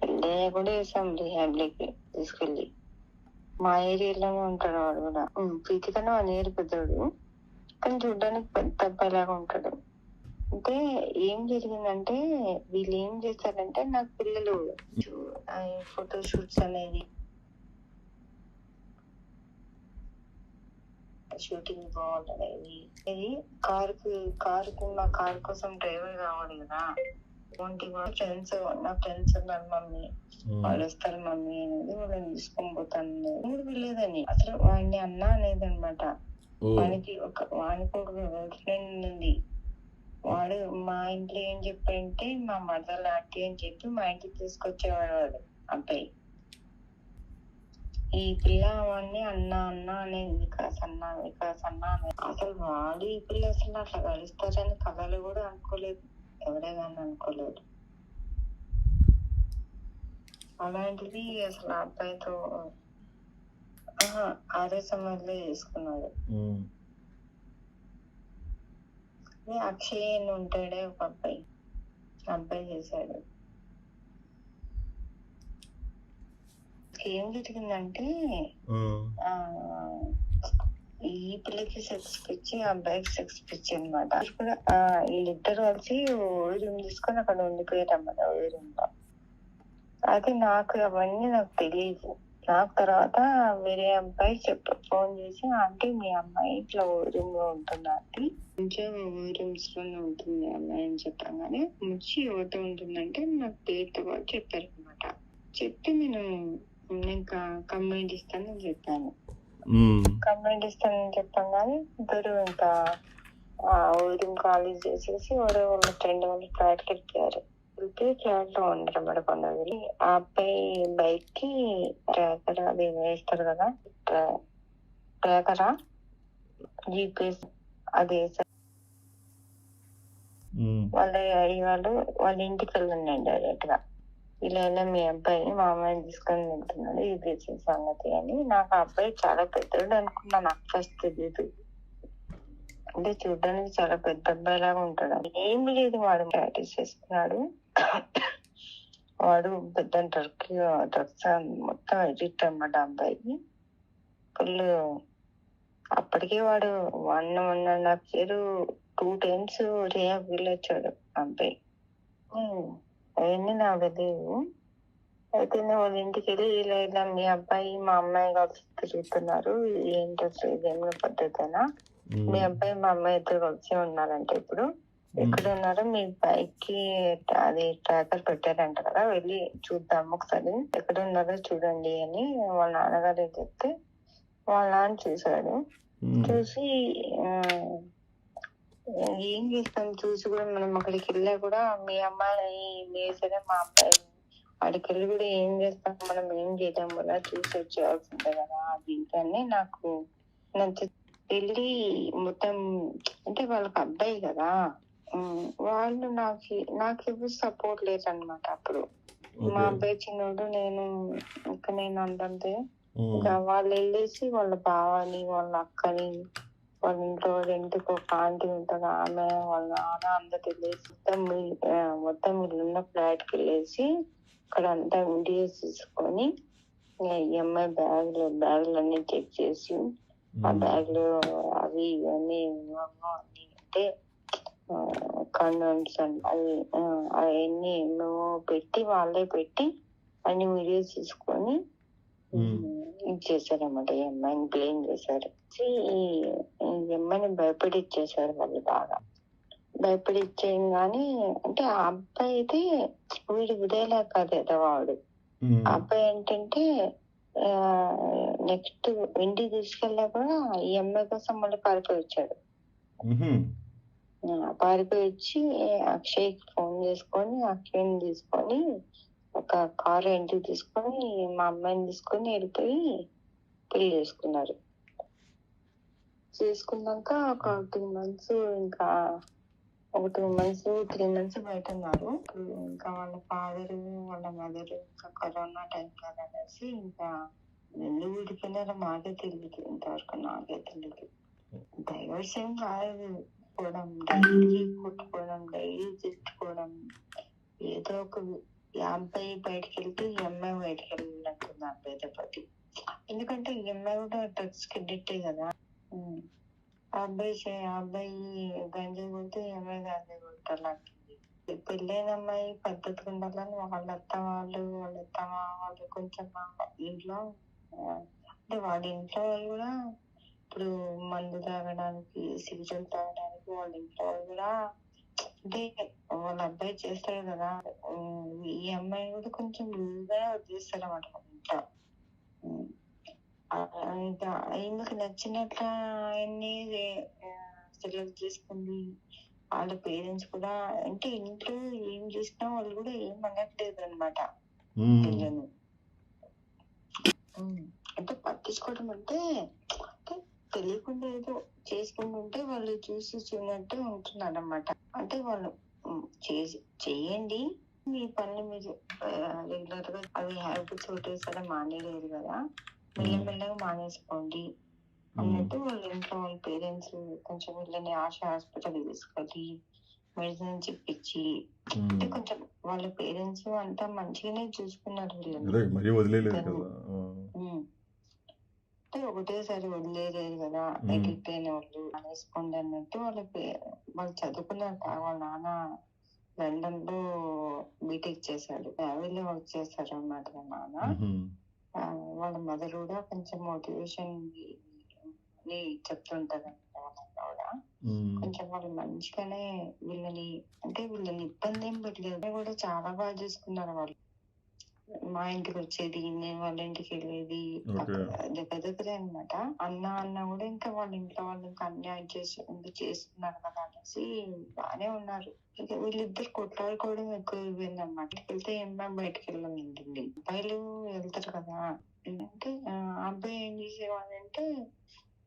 పెళ్ళి కూడా వేసాం రిహాబ్లికి తీసుకెళ్ళి. మా ఏరియాలోనే ఉంటాడు వాడు కూడా. ఉమ్, ప్రీతి కన్నా వన్ ఇయర్ పెద్దోడు. కానీ చూడడానికి పెద్ద అబ్బాయిలాగా ఉంటాడు. అంటే ఏం జరిగిందంటే వీళ్ళు ఏం చేస్తారంటే నాకు పిల్లలు ఫోటో షూట్స్ అనేది. షూటింగ్ బాగుంటుంది. ఇది కారుకి కారుకి నా కారు కోసం డ్రైవర్ కావాలి కదా. ఒంటి ఫ్రెండ్స్ నా ఫ్రెండ్స్ ఉన్నారు మమ్మీ వాళ్ళు వస్తారు మమ్మీ అనేది వాళ్ళని తీసుకొని పోతాను. మూడు వెళ్ళేదని అసలు వాడిని అన్న అనేది అనమాట వానికి ఒక వానికి ఒక గర్ల్ ఫ్రెండ్ ఉంది వాడు మా ఇంట్లో ఏం చెప్పంటే మా మదర్ లాంటి అని చెప్పి మా ఇంటికి తీసుకొచ్చేవాడు వాడు అబ్బాయి. ఈ పిల్ల వాడిని అన్న అన్న అనేది వికాస్ అన్న వికాస్ అన్న అనేది. అసలు వాడు ఈ పిల్ల అసలు అట్లా కలుస్తారని కథలు కూడా అనుకోలేదు. కానీ అనుకోలేదు. అలాంటిది అసలు అబ్బాయితో ఆరే సమయంలో చేసుకున్నాడు. అదే అక్షయ్ అని ఉంటాడే ఒక అబ్బాయి. అబ్బాయి చేశాడు. ఏం జరిగిందంటే ఈ పిల్లకి సెక్స్ పిచ్చి ఆ అబ్బాయికి సెక్స్ పిచ్చి అనమాట కూడా వీళ్ళిద్దరు కలిసి రూమ్ తీసుకొని అక్కడ ఉండిపోయారు అన్నమాట రూమ్లో. అది నాకు అవన్నీ నాకు తెలియదు నాకు తర్వాత వేరే అబ్బాయి చెప్ప ఫోన్ చేసి ఆంటీ మీ అమ్మాయి ఇట్లా రూమ్లో ఉంటుంది ఆంటీ? కొంచెం రూమ్స్లోనే ఉంటుంది అమ్మాయి అని చెప్పగానే ముచ్చి ఎవరితో ఉంటుందంటే నాకు పేరుతో చెప్పారు అనమాట చెప్తే నేను ఇంకా కంప్లైంట్ ఇస్తానని చెప్పాను. కంప్లైంట్ ఇస్తానని చెప్పగానే ఇద్దరు ఇంకా రూమ్ ఖాళీ చేసేసి ఎవరో వాళ్ళ ఫ్రెండ్ వాళ్ళు ఫ్లాట్కి వెళ్ళిపోయారు వెళ్ళిపోయి ఫ్లాట్లో ఉండరు అన్నమాట కొందరు ఆ అబ్బాయి బైక్కి ట్రాకర్ అది వేస్తారు కదా ట్రాకరా? జీపీఎస్ అది వేస్తారు. వాళ్ళ అయ్యి వాళ్ళు వాళ్ళ ఇంటికి వెళ్ళండి డైరెక్ట్గా ఇలా ఇలా మీ అబ్బాయి మా తీసుకొని వెళ్తున్నాడు. ఇది సంగతి అని. నాకు ఆ అబ్బాయి చాలా పెద్దోడు అనుకున్నా. నాకు ఫస్ట్ తెలియదు అంటే చూడడానికి చాలా పెద్ద అబ్బాయి లాగా ఉంటాడు ఏం లేదు. వాడు ప్రాక్టీస్ చేస్తున్నాడు వాడు పెద్ద డ్రగ్ డ్రగ్స్ మొత్తం ఎడిక్ట్ అన్నమాట అబ్బాయి ఫుల్ అప్పటికే వాడు one one and half year two times rehab వెళ్ళొచ్చాడు అబ్బాయి. Hmm. అవన్నీ నాకు తెలియదు అయితే నేను వాళ్ళ ఇంటికి వెళ్ళి ఇలా ఇలా మీ అబ్బాయి మా అమ్మాయి కలిసి తిరుగుతున్నారు. ఏంటి ఇదేమైనా పద్ధతేనా? మీ. అబ్బాయి మా అమ్మాయి ఇద్దరు కలిసి ఉన్నారంటే ఇప్పుడు ఎక్కడ ఉన్నారో మీ బైక్కి అది ట్రాకర్ పెట్టారంట కదా వెళ్ళి చూద్దాం ఒకసారి. ఎక్కడ ఉన్నారో చూడండి అని వాళ్ళ నాన్నగారు చెప్తే వాళ్ళ నాన్న చూశాడు. చూసి ఏం చేస్తాం? చూసి కూడా మనం అక్కడికి వెళ్ళా కూడా మీ అమ్మాయి వేసరే మా అబ్బాయి. అక్కడికి వెళ్ళి కూడా ఏం చేస్తాం? మనం ఏం చేయడం వల్ల చూసి వచ్చేయాల్సిందే కదా? అది అని నాకు నచ్చ వెళ్ళి మొత్తం అంటే వాళ్ళకి అబ్బాయి కదా. వాళ్ళు నాకు నాకు ఎవరు సపోర్ట్ లేదన్నమాట అప్పుడు. మా అబ్బాయి చిన్నోడు నేను ఇంకా నేను ఉమ్. ఇంకా వాళ్ళు వెళ్ళేసి వాళ్ళ బావని వాళ్ళ అక్కని వాళ్ళ ఇంట్లో రెంట్కి ఒక ఆంటీ ఉంటుంది ఆమె వాళ్ళ నాన్న అందరు వెళ్ళేసి మొత్తం మొత్తం వీళ్ళున్న ఫ్లాట్కి వెళ్ళేసి అక్కడ అంతా వీడియోస్ తీసుకొని ఈఎంఐ బ్యాగులు బ్యాగులు అన్ని చెక్ చేసి ఆ ఉమ్. బ్యాగ్లో అవి ఇవన్నీ అన్ని అంటే కండోమ్స్ అండ్ అవి అవన్నీ మేము పెట్టి వాళ్ళే పెట్టి అన్ని వీడియోస్ తీసుకొని చేశారన్నమాట ఈ అమ్మాయిని బ్లేమ్ చేశారు. ఈ అమ్మాయిని భయపడి ఇచ్చేసారు వాళ్ళు బాగా. భయపడి ఇచ్చేయంగానే అంటే ఆ అబ్బాయి అయితే వీడు విడేలా కాదు ఎదవాడు. ఆ అబ్బాయి ఏంటంటే నెక్స్ట్ ఇంటికి తీసుకెళ్ళా కూడా ఈ అమ్మాయి కోసం మళ్ళీ పారిపోయి వచ్చాడు. పారిపోయి వచ్చి అక్షయ్కి ఫోన్ చేసుకొని అక్షయ్ని తీసుకొని ఒక కారు ఇంటికి తీసుకొని మా అమ్మాయిని తీసుకొని వెళ్ళిపోయి పెళ్ళి చేసుకున్నారు. చేసుకున్నాక ఒక టూ మంత్స్ ఇంకా ఒక టూ మంత్స్ త్రీ మంత్స్ బయట ఉన్నారు. ఇంకా వాళ్ళ ఫాదర్ వాళ్ళ మదర్ ఇంకా కరోనా టైం కాదనేసి ఇంకా ఎందుకు విడిపోయినారో మాకే తెలియదు ఇంతవరకు నాకే తెలియదు డైవర్స్ ఏం కాదు కొట్టుకోవడం డైలీ కొట్టుకోవడం డైలీ తిట్టుకోవడం ఏదో ఒక ఈ అబ్బాయి బయటకు వెళ్తే ఈ అమ్మాయి బయటకు వెళ్ళినట్టుంది అబ్బాయితో పాటు ఎందుకంటే ఈ అమ్మాయి కూడా డ్రగ్స్కి అడిక్టే కదా. ఆ అబ్బాయి ఆ అబ్బాయి గంజాయి కొడితే ఈ అమ్మాయి గంజాయి కొట్టాలంటుంది పెళ్ళైన అమ్మాయి పద్ధతిగా ఉండాలని వాళ్ళ అత్త వాళ్ళు వాళ్ళ అత్త వాళ్ళు కొంచెం ఇంట్లో అంటే వాళ్ళ ఇంట్లో వాళ్ళు కూడా ఇప్పుడు మందు తాగడానికి సిగరెట్ తాగడానికి వాళ్ళ ఇంట్లో వాళ్ళు కూడా అంటే వాళ్ళ అబ్బాయి చేస్తాడు కదా ఈ అమ్మాయి కూడా కొంచెం లూజ్గా వదిలేస్తారు అన్నమాట వాళ్ళ ఇంట్లో ఇంకా ఈమెకు నచ్చినట్లు ఆయన్ని సెలెక్ట్ చేసుకుంది. వాళ్ళ పేరెంట్స్ కూడా అంటే ఇంట్లో ఏం చేసినా వాళ్ళు కూడా ఏం అనట్లేదు అనమాట. పిల్లలు. అంటే పట్టించుకోవడం అంటే తెలియకుండా ఏదో చేసుకుంటుంటే వాళ్ళు చూసి చూడనట్టు ఉంటున్నారు అనమాట అంటే వాళ్ళు చేసి చెయ్యండి మీ పనులు మీరు రెగ్యులర్గా అవి హ్యాబిట్స్ ఒకటేసారి మానేయలేదు కదా. మెల్లమెల్లగా మానేసుకోండి అన్నట్టు వాళ్ళ ఇంట్లో వాళ్ళ పేరెంట్స్ కొంచెం వీళ్ళని ఆశ హాస్పిటల్ తీసుకెళ్ళి మెడిసిన్ చెప్పించి అంటే. కొంచెం వాళ్ళ పేరెంట్స్ అంతా మంచిగానే చూసుకున్నారు వీళ్ళని మరీ వదిలేదు కదా ఆ. ఉమ్. అంటే ఒకటేసారి వదిలేలేదు కదా అయిన వాళ్ళు అనేసుకోండి అన్నట్టు వాళ్ళ పే- వాళ్ళు చదువుకున్నారు వాళ్ళ నాన్న లండన్లో బీటెక్ చేశాడు. ఫ్యామిలీ వర్క్ చేస్తారు అన్నమాట నాన్న. వాళ్ళ మదర్ కూడా కొంచెం మోటివేషన్ని చెప్తుంటారు కూడా. కొంచెం వాళ్ళు మంచిగానే వీళ్ళని అంటే వీళ్ళని ఇబ్బంది ఏం పెట్టలేదు. కూడా చాలా బాగా చూసుకున్నారు వాళ్ళు. మా ఇంటికి వచ్చేది నేను వాళ్ళ ఇంటికి వెళ్ళేది. దగ్గర దగ్గరే అనమాట అన్న అన్న కూడా ఇంకా వాళ్ళ ఇంట్లో వాళ్ళు ఇంకా అన్యాయం చేసి చేస్తున్నారు కదా అనేసి బాగానే ఉన్నారు. ఇక వీళ్ళిద్దరు కొట్లాడుకోవడం ఎక్కువ అయిపోయింది అనమాట వెళ్తే అమ్మాయి బయటకు వెళ్ళాలంటుంది అబ్బాయిలు వెళ్తారు కదా. అంటే అబ్బాయి ఏం చేసేవాడంటే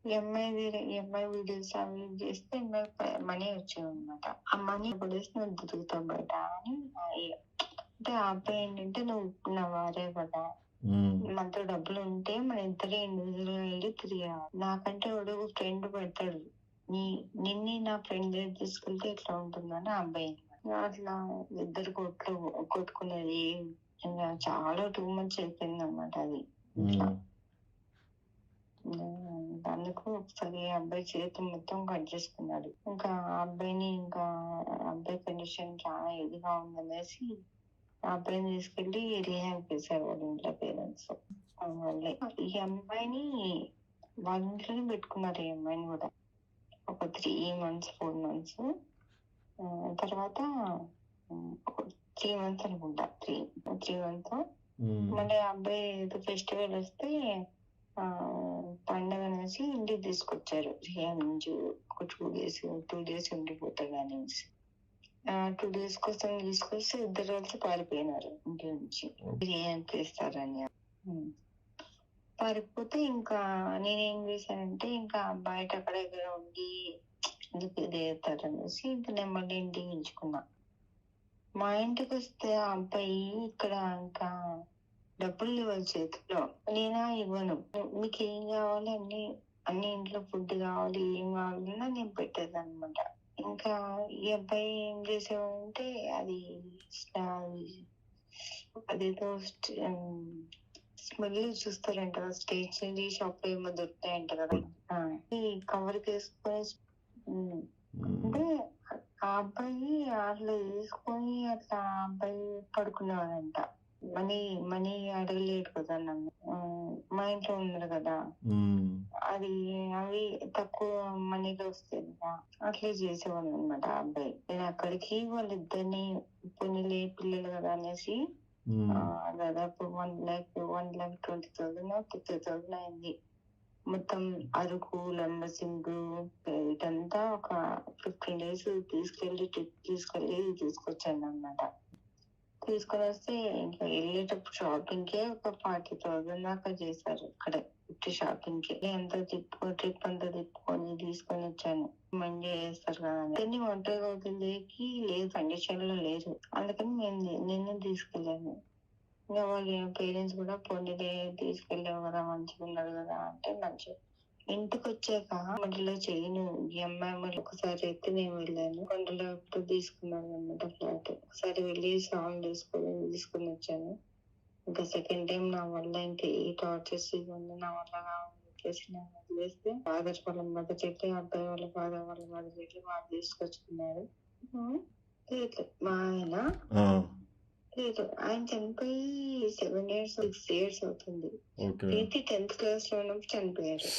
ఈ అమ్మాయి వీడియోస్ అవి చేస్తే అమ్మాయి మనీ వచ్చేది అనమాట ఆ మనీ పడేసి నువ్వు దొరుకుతావు బయట అని అంటే ఆ అబ్బాయి ఏంటంటే నువ్వు నా వారే కదా. మనతో డబ్బులు ఉంటే మన ఇద్దరే ఇండివిజువల్ వెళ్ళి తిరిగాం నాకంటే వాడు ఫ్రెండ్ పెడతాడు. నీ నిన్ని నా ఫ్రెండ్ దగ్గర తీసుకెళ్తే ఎట్లా ఉంటుందని ఆ అబ్బాయి. అట్లా ఇద్దరు కొట్లు కొట్టుకునేది ఇంకా చాలా టూ మంత్స్ అయిపోయింది అనమాట అది ఇట్లా అందుకు ఒకసారి అబ్బాయి చేతి మొత్తం కట్ చేసుకున్నాడు. ఇంకా ఆ అబ్బాయిని ఇంకా అబ్బాయి కండిషన్ చాలా ఇదిగా ఉందనేసి అబ్బాయిని తీసుకెళ్ళి రిహాబ్ చేశారు వాళ్ళ ఇంట్లో పేరెంట్స్. వాళ్ళే ఈ అమ్మాయిని వాళ్ళ ఇంట్లోనే పెట్టుకున్నారు ఈ అమ్మాయిని కూడా. ఒక త్రీ మంత్స్ ఫోర్ మంత్స్. తర్వాత త్రీ మంత్స్ అనుకుంటా. Three three months. మళ్ళీ అబ్బాయి ఏదో ఫెస్టివల్ వస్తే పండగ అనేసి ఇంటికి తీసుకొచ్చారు. రియాన్ నుంచి ఒక టూ డేస్ టూ డేస్ ఉండిపోతాడు అనేసి. టూ డేస్ కోసం తీసుకొస్తే ఇద్దరు కలిసి పారిపోయినారు ఇంటి నుంచి రియాన్ చేస్తారని. పారిపోతే ఇంకా నేనేం చేశానంటే ఇంకా బయట అక్కడ ఇక్కడ ఉండి అనేసి ఇంకా నేను మళ్ళీ ఇంటికి ఉంచుకున్నా మా ఇంటికి వస్తే ఆ అబ్బాయి ఇక్కడ ఇంకా డబ్బులు ఇవ్వాలి చేతిలో నేనా ఇవ్వను మీకు ఏం కావాలి అన్ని అన్ని ఇంట్లో ఫుడ్ కావాలి ఏం కావాలన్నా నేను పెట్టేది అనమాట ఇంకా ఈ అబ్బాయి ఏం చేసేవాడంటే అది అదేదో స్మెల్ చూస్తారంట. కదా స్టేషనరీ షాప్లో ఏమో దొరుకుతాయంట కదా. ఈ కవర్ వేసుకొని అంటే ఆ అబ్బాయి అట్లా వేసుకొని అట్లా ఆ అబ్బాయి పడుకునేవాడంట మనీ మనీ అడగలేడు కదా నన్ను. మా ఇంట్లో ఉన్నారు కదా. అది అవి తక్కువ మనీలో వస్తాయి కదా అట్లే చేసేవాడు అనమాట ఆ అబ్బాయి. నేను అక్కడికి వాళ్ళిద్దరిని పొన్నిలే పిల్లలు కదా అనేసి దాదాపు one lakh one lakh twenty thousand fifty thousand అయింది. మొత్తం అరకు లంబసింగ్ ఇదంతా ఒక ఫిఫ్టీన్ డేస్ తీసుకెళ్ళి ట్రిప్ తీసుకెళ్ళి తీసుకొచ్చాను అన్నమాట. తీసుకొని వస్తే ఇంకా వెళ్ళేటప్పుడు షాపింగ్ కే ఒక ఫార్టీ థౌసండ్ దాకా చేశారు ఇక్కడ ఫిఫ్టీ షాపింగ్కి ఎంత తిప్పు ట్రిప్ అంతా తిప్పుకొని తీసుకొని వచ్చాను మంచి చేస్తారు కదా కానీ ఒంటరిగా అవుతుంది లేదు కండిషన్లో లేదు అందుకని నేను నిన్ను తీసుకెళ్ళాను ఇంకా వాళ్ళ పేరెంట్స్ కూడా పొందిలే తీసుకెళ్ళావు కదా మంచిగా ఉన్నారు కదా అంటే మంచిగా ఇంటికి వచ్చాక మధ్యలో చేయను. ఈ అమ్మాయి ఒకసారి అయితే నేను వెళ్ళాను. కొండలో ఎప్పుడు తీసుకున్నాను అనమాట ఫ్లాట్. ఒకసారి వెళ్ళి సాల్వ్ తీసుకొని తీసుకుని వచ్చాను. ఇంకా సెకండ్ టైం నా వల్ల ఇంకా ఏ టార్చర్స్ ఇవన్నీ నా వల్ల నేను వదిలేస్తే ఫాదర్ వాళ్ళ మదర్ చెట్టు అబ్బాయి వాళ్ళ ఫాదర్ వాళ్ళ మదర్ చెట్టు వాళ్ళు తీసుకొచ్చుకున్నారు మా ఆయన లేదు. ఆయన చనిపోయి సెవెన్ ఇయర్స్ సిక్స్ ఇయర్స్ అవుతుంది. టెన్త్ క్లాస్లో ఉన్నప్పుడు చనిపోయారు.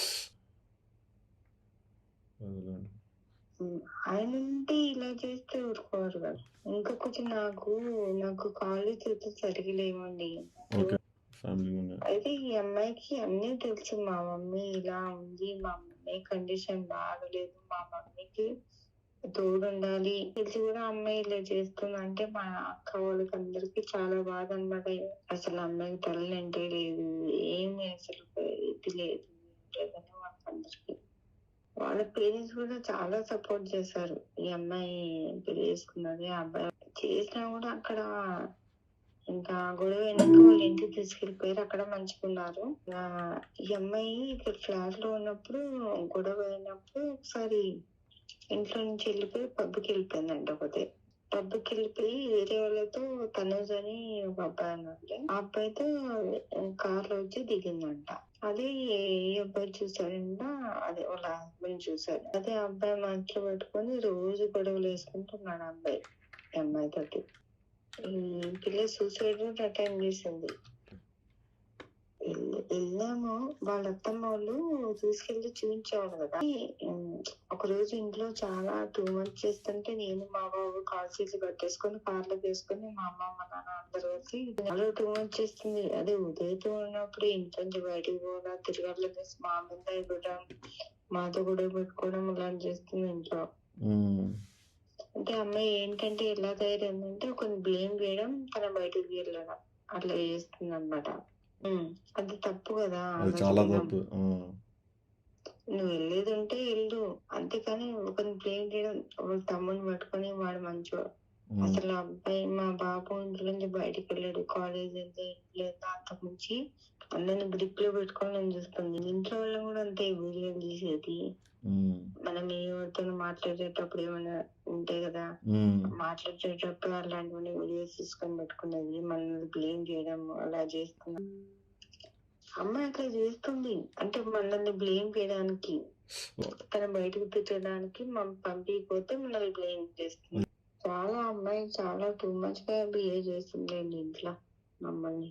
ఆయన ఉంటే ఇలా చేస్తే ఊరుకోరు కదా. ఇంకొకటి నాకు నాకు కాళ్ళు చేతులు సరిగా లేవండి ఓకే ఫ్యామిలీ ఉన్నాయి అయితే ఈ అమ్మాయికి అన్నీ తెలుసు. మా మమ్మీ ఇలా ఉంది. మా మమ్మీ కండిషన్ బాగలేదు. మా మమ్మీకి తోడు ఉండాలి తెలిసి కూడా అమ్మాయి ఇలా చేస్తుంది అంటే మా అక్క వాళ్ళకి అందరికి చాలా బాధ అన్నమాట. అసలు అమ్మాయికి తల్లి అంటే లేదు. ఏమి అసలు ఇది లేదు. వాళ్ళకందరికి వాళ్ళ పేరెంట్స్ కూడా చాలా సపోర్ట్ చేశారు. ఈ అమ్మాయి పెళ్ళి చేసుకున్నది ఆ అబ్బాయి చేసినా కూడా అక్కడ ఇంకా గొడవ వెనక వాళ్ళు ఇంటికి తీసుకెళ్ళిపోయారు అక్కడ మంచుకున్నారు. ఈ అమ్మాయి ఇక్కడ ఫ్లాట్లో ఉన్నప్పుడు గొడవ అయినప్పుడు ఒకసారి ఇంట్లో నుంచి వెళ్ళిపోయి పబ్కి వెళ్ళిపోయిందంట ఒకటి. పబ్కి వెళ్ళిపోయి వేరే వాళ్ళతో తనోజ్ అని ఒక అబ్బాయి అన్నట్లే ఆ అబ్బాయితో కార్లో వచ్చి దిగిందంట. అదే ఏ అబ్బాయి చూసాడంట అదే వాళ్ళ హస్బెండ్ చూసాడు అదే అబ్బాయి మనసులో పెట్టుకొని రోజు గొడవలు వేసుకుంటున్నాడు అబ్బాయి అమ్మాయి తోటి. పిల్ల సూసైడ్ అటెండ్ చేసింది. వెళ్ళాము వాళ్ళ అత్తమ్మ వాళ్ళు తీసుకెళ్ళి చూపించేవాళ్ళు కదా ఒక రోజు ఇంట్లో చాలా టూ మంత్స్ చేస్తుంటే నేను మా బాబు కాల్ చేసి కట్టేసుకొని కార్లో వేసుకొని మా అమ్మ మా నాన్న అందరు వచ్చి చాలా టూ మంత్స్ చేస్తుంది. అదే ఉదయతో ఉన్నప్పుడు ఇంట్లో నుంచి బయటికి పోదా తిరగలేదు మా మీద ఇవ్వడం మాతో కూడా పెట్టుకోవడం ఇలాంటి చేస్తుంది ఇంట్లో. అంటే అమ్మాయి ఏంటంటే ఎలా తయారైందంటే ఒక బ్లేమ్ చేయడం తన బయటకు వెళ్ళడం. అట్లా చేస్తుంది అనమాట అది తప్పు కదా అది చాలా. తప్పు. నువ్వు వెళ్ళేది ఉంటే వెళ్ళు. అంతేకాని ఒకరిని బ్లేమ్ చేయడం వాళ్ళ తమ్ముని పట్టుకొని వాడు మంచివాడు అసలు అబ్బాయి మా బాబు ఇంట్లో నుంచి బయటికి వెళ్ళాడు. కాలేజ్ ఇంట్లో అంతకు మించి అందరిని గ్రిప్లో పెట్టుకొని నేను చూస్తుంది ఇంట్లో వాళ్ళు కూడా అంతే వీడియోలు తీసేది ఉమ్, మనం ఎవరితో మాట్లాడేటప్పుడు ఏమైనా ఉంటాయి కదా మాట్లాడేటప్పుడు అలాంటివన్నీ వీడియోస్ తీసుకొని పెట్టుకునేది మనల్ని బ్లేమ్ చేయడం అలా చేస్తున్నాం. అమ్మాయి అట్లా చేస్తుంది. అంటే మనల్ని బ్లేమ్ చేయడానికి తన బయటకు తిట్టడానికి మనం పంపించకపోతే మనల్ని బ్లేమ్ చేస్తుంది. చాలా అమ్మాయి చాలా టూ మచ్గా బిహేవ్ చేస్తుందండి ఇంట్లో మమ్మల్ని.